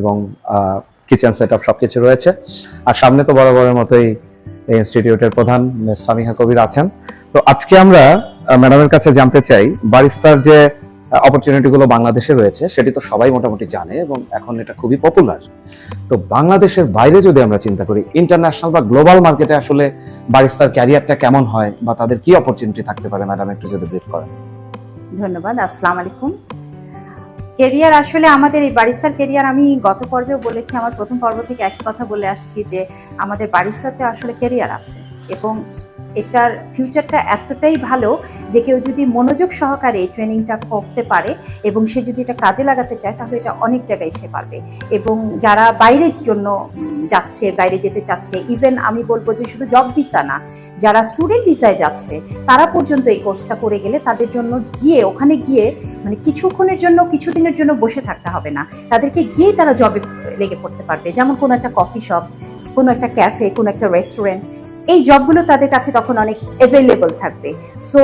এবং kitchen set up সবকিছু রয়েছে। আর সামনে তো বরাবরের মতোই এই ইনস্টিটিউটের প্রধান সামিহা কবির আছেন। তো আজকে আমরা ম্যাডামের কাছে জানতে চাই, বারিস্তার যে অপরচুনিটি গুলো বাংলাদেশে রয়েছে, সেটি তো সবাই মোটামুটি জানে এবং এখন এটা খুবই পপুলার তো বাংলাদেশের বাইরে যদি আমরা চিন্তা করি ইন্টারন্যাশনাল বা গ্লোবাল মার্কেটে আসলে বারিস্তার ক্যারিয়ারটা কেমন হয় বা তাদের কি অপরচুনিটি থাকতে পারে? ম্যাডাম, একটু যদি ব্রিফ করেন। ধন্যবাদ, আসসালামু আলাইকুম। কেরিয়ার আসলে আমাদের এই বারিস্তার কেরিয়ার আমি গত পর্বেও বলেছি, আমার প্রথম পর্ব থেকে একই কথা বলে আসছি যে আমাদের বারিস্তাতে আসলে কেরিয়ার আছে এবং এটার ফিউচারটা এতটাই ভালো যে কেউ যদি মনোযোগ সহকারে ট্রেনিংটা করতে পারে এবং সে যদি এটা কাজে লাগাতে চায়, তাহলে এটা অনেক জায়গায় সে পারবে। এবং যারা বাইরের জন্য যাচ্ছে, বাইরে যেতে চাচ্ছে ইভেন আমি বলব যে শুধু জব ভিসা না, যারা স্টুডেন্ট ভিসায় যাচ্ছে, তারা পর্যন্ত এই কোর্সটা করে গেলে তাদের জন্য গিয়ে, ওখানে গিয়ে মানে কিছুক্ষণের জন্য, কিছুদিনের জন্য বসে থাকতে হবে না। তাদেরকে গিয়েই তারা জবে লেগে পড়তে পারবে। যেমন কোনো একটা কফি শপ কোনো একটা ক্যাফে কোনো একটা রেস্টুরেন্ট এই জবগুলো তাদের কাছে তখন অনেক অ্যাভেলেবল থাকবে। সো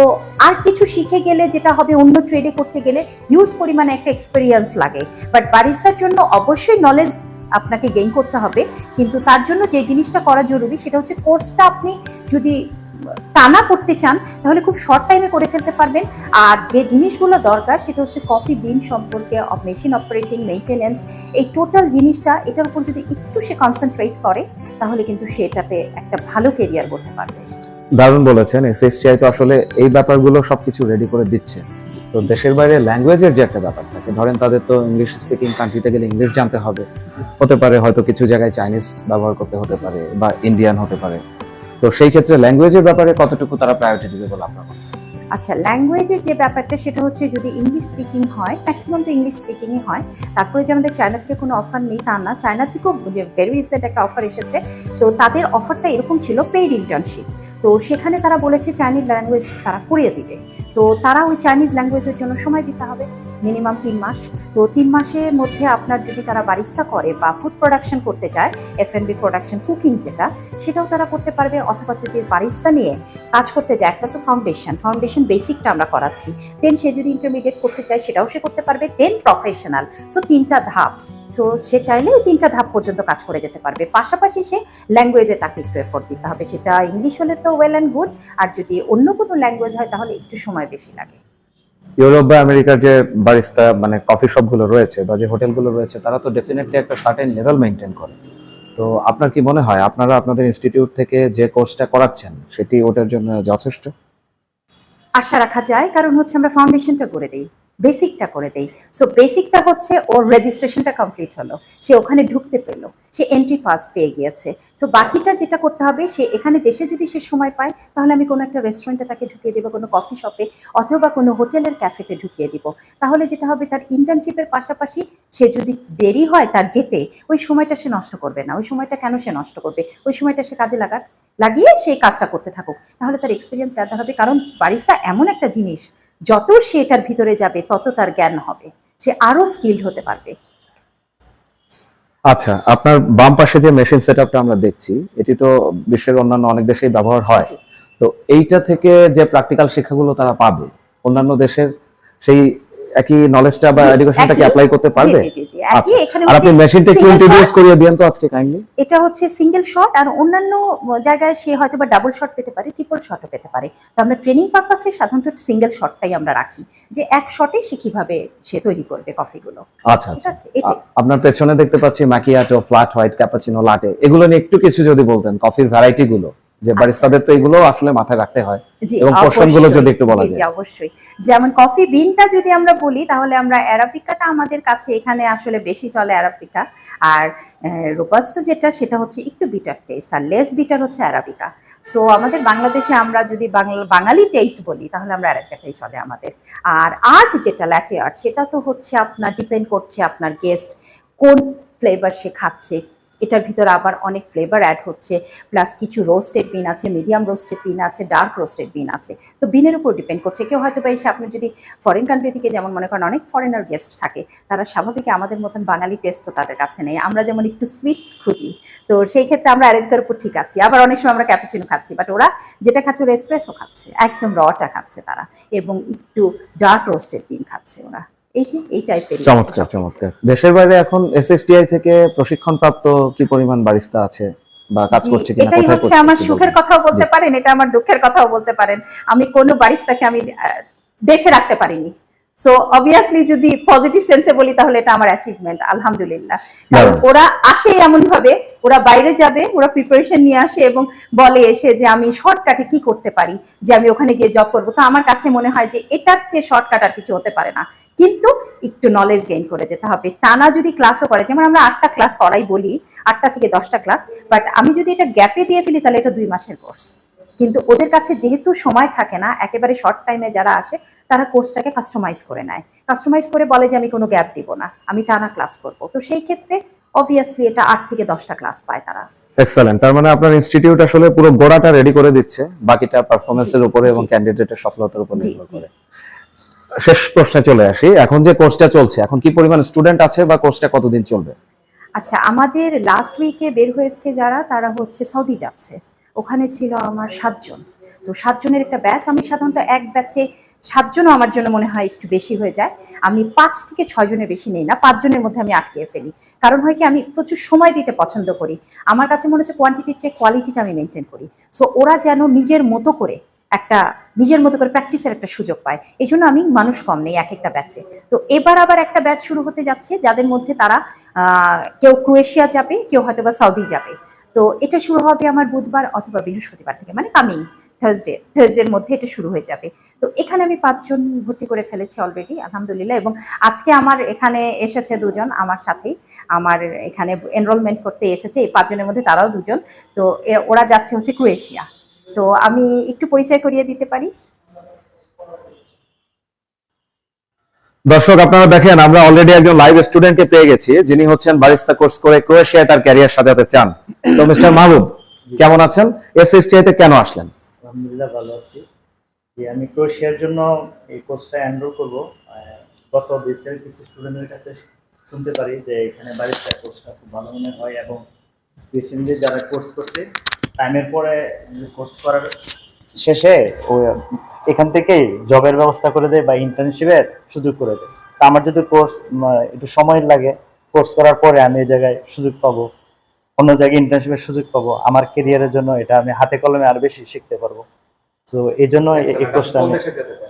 আর কিছু শিখে গেলে যেটা হবে, অন্য ট্রেডে করতে গেলে ইউজ পরিমাণে একটা এক্সপিরিয়েন্স লাগে। বাট বারিস্তার জন্য অবশ্যই নলেজ আপনাকে গেইন করতে হবে। কিন্তু তার জন্য যে জিনিসটা করা জরুরি, সেটা হচ্ছে কোর্সটা আপনি যদি টানা করতে চান তাহলে খুব শর্ট টাইমে করে ফেলতে পারবেন। আর যে জিনিসগুলো দরকার সেটা হচ্ছে কফি বিন সম্পর্কে মেশিন অপারেটিং মেনটেনেন্স এই টোটাল জিনিসটা এটার উপর যদি একটু সে কনসেন্ট্রেট করে তাহলে কিন্তু সেটাতে একটা ভালো কেরিয়ার করতে পারবে। দারুণ বলেছেন এসএসটিআই তো আসলে এই ব্যাপারগুলো সবকিছু রেডি করে দিচ্ছে। তো দেশের বাইরে ল্যাঙ্গুয়েজের যে একটা ব্যাপার থাকে ধরেন তাদের তো ইংলিশ স্পিকিং কান্ট্রিতে গেলে ইংলিশ জানতে হবে। হতে পারে হয়তো কিছু জায়গায় চাইনিজ ব্যবহার করতে হতে পারে বা ইন্ডিয়ান হতে পারে। তো সেই ক্ষেত্রে ল্যাঙ্গুয়েজের ব্যাপারে কতটুকু তারা প্রায়োরিটি দিবে বলে আপনার আচ্ছা ল্যাঙ্গুয়েজের যে ব্যাপারটা সেটা হচ্ছে যদি ইংলিশ স্পিকিং হয় ম্যাক্সিমাম তো ইংলিশ স্পিকিংই হয়, তারপরে যে আমাদের চায়না থেকে কোনো অফার নেই তা না চায়না থেকেও ভেরি রিসেন্ট একটা অফার এসেছে, তো তাদের অফারটা এরকম ছিল পেইড ইন্টার্নশিপ তো সেখানে তারা বলেছে চাইনিজ ল্যাঙ্গুয়েজ তারা করিয়ে দিবে, তো তারা ওই চাইনিজ ল্যাঙ্গুয়েজের জন্য সময় দিতে হবে। মিনিমাম তিন মাস। তো তিন মাসের মধ্যে আপনার যদি তারা বারিস্তা করে বা ফুড প্রোডাকশন করতে চায় F N B production cooking যেটা, সেটাও তারা করতে পারবে। অথবা যদি বারিস্তা নিয়ে কাজ করতে যায়, একটা তো ফাউন্ডেশন ফাউন্ডেশন বেসিকটা আমরা করাচ্ছি। দেন সে যদি ইন্টারমিডিয়েট করতে চায়, সেটাও সে করতে পারবে। দেন প্রফেশনাল সো তিনটা ধাপ। সো সে চাইলে তিনটা ধাপ পর্যন্ত কাজ করে যেতে পারবে। পাশাপাশি সে ল্যাঙ্গুয়েজে তাকে একটু এফোর্ট দিতে হবে। সেটা ইংলিশ হলে তো ওয়েল অ্যান্ড গুড আর যদি অন্য কোনো ল্যাঙ্গুয়েজ হয়, তাহলে একটু সময় বেশি লাগে। ইউরোপ বা আমেরিকার যে বারিস্তা মানে কফি শপগুলো রয়েছে বা যে হোটেলগুলো রয়েছে, তারা তো ডেফিনেটলি একটা সার্টেন লেভেল মেনটেন করে। তো আপনার কি মনে হয়, আপনারা আপনাদের ইনস্টিটিউট থেকে যে কোর্সটা করাচ্ছেন, সেটি ওটার জন্য যথেষ্ট? আশা রাখা যায়, কারণ হচ্ছে আমরা ফাউন্ডেশনটা করে দিই। বেসিকটা করে দেই। সো বেসিকটা হচ্ছে ওর রেজিস্ট্রেশনটা কমপ্লিট হলো। সে ওখানে ঢুকতে পেল। সে এন্ট্রি পাস পেয়ে গিয়েছে। সো বাকিটা যেটা করতে হবে, সে এখানে দেশে যদি সে সময় পায়, তাহলে আমি কোনো একটা রেস্টুরেন্টে তাকে ঢুকিয়ে দেবো, কোনো কফি শপে অথবা কোনো হোটেলের ক্যাফেতে ঢুকিয়ে দিব। তাহলে যেটা হবে, তার ইন্টার্নশিপের পাশাপাশি সে যদি দেরি হয় তার যেতে, ওই সময়টা সে নষ্ট করবে না। ওই সময়টা কেন সে নষ্ট করবে? ওই সময়টা সে কাজে লাগাক লাগিয়ে সেই কাজটা করতে থাকুক। তাহলে তার এক্সপিরিয়েন্স গ্যাদার হবে। কারণ বারিস্তা এমন একটা জিনিস যত সে এটার ভিতরে যাবে তত তার জ্ঞান হবে। সে আরও স্কিল হতে পারবে। আচ্ছা আপনার বাম পাশে যে মেশিন সেটআপটা আমরা দেখছি এটি তো বিশ্বের অন্যান্য অনেক দেশেই ব্যবহার হয়। তো এইটা থেকে যে প্র্যাকটিক্যাল শিক্ষাগুলো তারা পাবে অন্যান্য দেশের সেই একই নলেজটা বা এডুকেশনটা কি অ্যাপ্লাই করতে পারবে? জি জি জি আচ্ছা। আর আপনি মেশিনটা একটু ইন্ট্রোডিউস করিয়ে দিন তো আজকে কাইন্ডলি এটা হচ্ছে সিঙ্গেল শট আর অন্যান্য জায়গায় সে হয়তো বা ডাবল শট পেতে পারে ট্রিপল শটও পেতে পারে। তো আমরা ট্রেনিং পারপাসে সাধারণত সিঙ্গেল শটটাই আমরা রাখি। যে এক শটে সে কীভাবে সে তৈরি করবে কফিগুলো আচ্ছা আচ্ছা। আ- আপনার পেছনে দেখতে পাচ্ছি macchiato flat white cappuccino latte এগুলো নিয়ে একটু কিছু যদি বলতেন কফির ভ্যারাইটি গুলো যে বারিস্তাদের তো এগুলো আসলে মাথায় রাখতে হয়। এবং portion গুলো অবশ্যই। যদি একটু বলা যায়। অবশ্যই। যেমন কফি বিনটা যদি আমরা বলি তাহলে আমরা অ্যারাবিকাটা আমাদের কাছে এখানে আসলে বেশি চলে অ্যারাবিকা। আর রোবাস্তো যেটা সেটা হচ্ছে একটু বিটার টেস্ট আর লেস বিটার হচ্ছে অ্যারাবিকা। সো আমাদের বাংলাদেশে আমরা যদি বাঙালি টেস্ট বলি তাহলে আমরা অ্যারাবিকাটাই চলে আমাদের। আর আর্ট যেটা ল্যাটে আর্ট সেটা তো হচ্ছে আপনার ডিপেন্ড করছে আপনার গেস্ট কোন ফ্লেভার সে খাচ্ছে এটার ভিতরে আবার অনেক ফ্লেভার অ্যাড হচ্ছে প্লাস কিছু রোস্টেড বিন আছে মিডিয়াম রোস্টেড বিন আছে ডার্ক রোস্টেড বিন আছে। তো বিনের উপর ডিপেন্ড করছে। কেউ হয়তো বা এসে আপনি যদি ফরেন কান্ট্রি থেকে যেমন মনে করেন অনেক ফরেনার গেস্ট থাকে, তারা স্বাভাবিক আমাদের মতন বাঙালি টেস্ট তো তাদের কাছে নেই। আমরা যেমন একটু সুইট খুঁজি, তো সেই ক্ষেত্রে আমরা অ্যারেবিকার উপর ঠিক আছি। আবার অনেক সময় আমরা ক্যাপুচিনো খাচ্ছি বাট ওরা যেটা খাচ্ছে ওরা এসপ্রেসও খাচ্ছে, একদম রটা খাচ্ছে তারা, এবং একটু ডার্ক রোস্টেড বিন খাচ্ছে ওরা। এই যে এই টাইপের চমৎকার চমৎকার। দেশের বাইরে এখন এসএসটিআই থেকে প্রশিক্ষণ প্রাপ্ত কি পরিমাণ বারিস্তা আছে বা কাজ করছে কিনা এটাই হচ্ছে আমার সুখের কথাও বলতে পারেন এটা আমার দুঃখের কথাও বলতে পারেন। আমি কোনো বারিস্তাকে আমি দেশে রাখতে পারিনি। সো অবভিয়াসলি যদি পজিটিভ সেন্সে বলি তাহলে এটা আমার অ্যাচিভমেন্ট আলহামদুলিল্লাহ। কারণ ওরা আসে এমন ভাবে ওরা বাইরে যাবে ওরা প্রিপারেশন নিয়ে আসে এবং বলে এসে যে আমি শর্টকাটে কি করতে পারি যে আমি ওখানে গিয়ে জব করব। তো আমার কাছে মনে হয় যে এটার চেয়ে শর্টকাট আর কিছু হতে পারে না। কিন্তু একটু নলেজ গেইন করে যেতে হবে। টানা যদি ক্লাসও করে যেমন আমরা আটটা ক্লাস করাই বলি আটটা থেকে দশটা ক্লাস বাট আমি যদি এটা গ্যাপে দিয়ে ফেলি তাহলে এটা দুই মাসের কোর্স কিন্তু ওদের কাছে যেহেতু সময় থাকে না একেবারে শর্ট টাইমে যারা আসে তারা কোর্সটাকে কাস্টমাইজ করে নেয়। কাস্টমাইজ করে বলে যে আমি কোনো গ্যাপ দিব না আমি টানা ক্লাস করব। তো সেই ক্ষেত্রে অবভিয়াসলি এটা আট থেকে দশটা ক্লাস পায় তারা। এক্সেলেন্ট তার মানে আপনার ইনস্টিটিউট আসলে পুরো গোড়াটা রেডি করে দিচ্ছে বাকিটা পারফরমেন্সের উপরে এবং ক্যান্ডিডেটের সফলতার উপর নির্ভর করে। শেষ প্রশ্নে চলে আসি। এখন যে কোর্সটা চলছে এখন কি পরিমাণ স্টুডেন্ট আছে বা কোর্সটা কতদিন চলবে? আচ্ছা আমাদের লাস্ট উইকে বের হয়েছে যারা তারা হচ্ছে সৌদি যাচ্ছে। ওখানে ছিল আমার সাতজন। তো সাতজনের একটা ব্যাচ আমি সাধারণত এক ব্যাচে সাতজনও আমার জন্য মনে হয় একটু বেশি হয়ে যায়। আমি পাঁচ থেকে ছয় জনের বেশি নেই না, পাঁচজনের মধ্যে আমি আটকে ফেলি। কারণ হয় কি, আমি প্রচুর সময় দিতে পছন্দ করি। আমার কাছে মনে হচ্ছে কোয়ান্টিটির চেয়ে কোয়ালিটিটা আমি মেনটেন করি। সো ওরা যেন নিজের মতো করে একটা, নিজের মতো করে প্র্যাকটিসের একটা সুযোগ পায়। এই জন্য আমি মানুষ কম নেই এক একটা ব্যাচে তো এবার আবার একটা ব্যাচ শুরু হতে যাচ্ছে, যাদের মধ্যে তারা কেউ ক্রোয়েশিয়া যাবে, কেউ হয়তো বা সৌদি যাবে। তো এটা শুরু হবে আমার বুধবার অথবা বৃহস্পতিবার থেকে মানে কামিং থার্সডে থার্সডের মধ্যে এটা শুরু হয়ে যাবে। তো এখানে আমি পাঁচজন ভর্তি করে ফেলেছি অলরেডি আলহামদুলিল্লাহ, এবং আজকে আমার এখানে এসেছে দুজন আমার সাথেই। আমার এখানে এনরোলমেন্ট করতে এসেছে, এই পাঁচজনের মধ্যে তারাও দুজন। তো ওরা যাচ্ছে হচ্ছে ক্রোয়েশিয়া। তো আমি একটু পরিচয় করিয়ে দিতে পারি? দর্শক আপনারা দেখেন আমরা অলরেডি একজন লাইভ স্টুডেন্টকে পেয়ে গেছি। যিনি হচ্ছেন বারিস্তা কোর্স করে ক্রোয়েশিয়ায় তার ক্যারিয়ার সাজাতে চান। তো মিস্টার মাহবুব কেমন আছেন? এসএসটিআই তে কেন আসলেন? আলহামদুলিল্লাহ ভালো আছি। আমি ক্রোয়েশিয়ার জন্য এই কোর্সটা এনরোল করব। গত দেশের কিছু স্টুডেন্টের কাছে শুনতে পারি যে এখানে বারিস্তা কোর্সটা খুব ভালো মনে হয় এবং রিসেন্টলি যারা কোর্স করছে টাইমের পরে কোর্স করার শেষে এখান থেকেই জবের ব্যবস্থা করে দেয় বা ইন্টার্নশিপের সুযোগ করে দেয়। তা আমার যদি কোর্স একটু সময় লাগে কোর্স করার পরে আমি এই জায়গায় সুযোগ পাবো অন্য জায়গায় ইন্টার্নশিপের সুযোগ পাবো আমার কেরিয়ারের জন্য এটা আমি হাতে কলমে আরও বেশি শিখতে পারব। তো এই জন্য এই- এই কোর্সটা কোন আমি?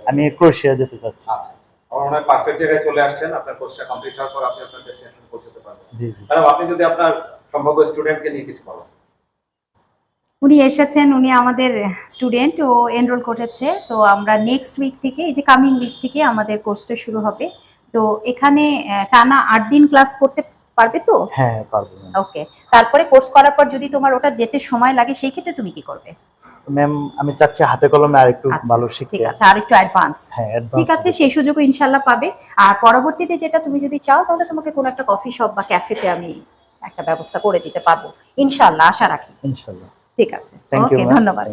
আমি ক্রোয়েশিয়া যেতে চাচ্ছি। আচ্ছা আচ্ছা। আমার পারফেক্ট জায়গায় চলে আসছেন আপনার কোর্সটা কমপ্লিট হওয়ার পর আপনি আপনার ডেস্টিনেশনে পৌঁছতে পারবেন। জি জি। আপনি যদি আপনার সম্ভাব্য স্টুডেন্টকে নিয়ে কিছু বলেন। উনি এসেছেন উনি আমাদের স্টুডেন্ট ও এনরোল করেছে। তো আমরা নেক্সট উইক থেকে এই যে কামিং উইক থেকে আমাদের কোর্সটা শুরু হবে। তো এখানে টানা আট দিন ক্লাস করতে পারবে তো? হ্যাঁ পারব ওকে তারপরে কোর্স করার পর যদি তোমার ওটা যেতে সময় লাগে সেই ক্ষেত্রে তুমি কি করবে? ম্যাম আমি চাচ্ছি হাতে কলমে আর একটু আচ্ছা, ভালো ঠিক আছে আরেকটু অ্যাডভান্স হ্যাঁ ঠিক আছে সেই সুযোগও ইনশাল্লাহ পাবে। আর পরবর্তীতে যেটা তুমি যদি চাও তাহলে তোমাকে কোনো একটা কফি শপ বা ক্যাফেতে আমি একটা ব্যবস্থা করে দিতে পারব। ইনশাল্লাহ আশা রাখি। ইনশাল্লাহ। ঠিক আছে। ওকে ধন্যবাদ।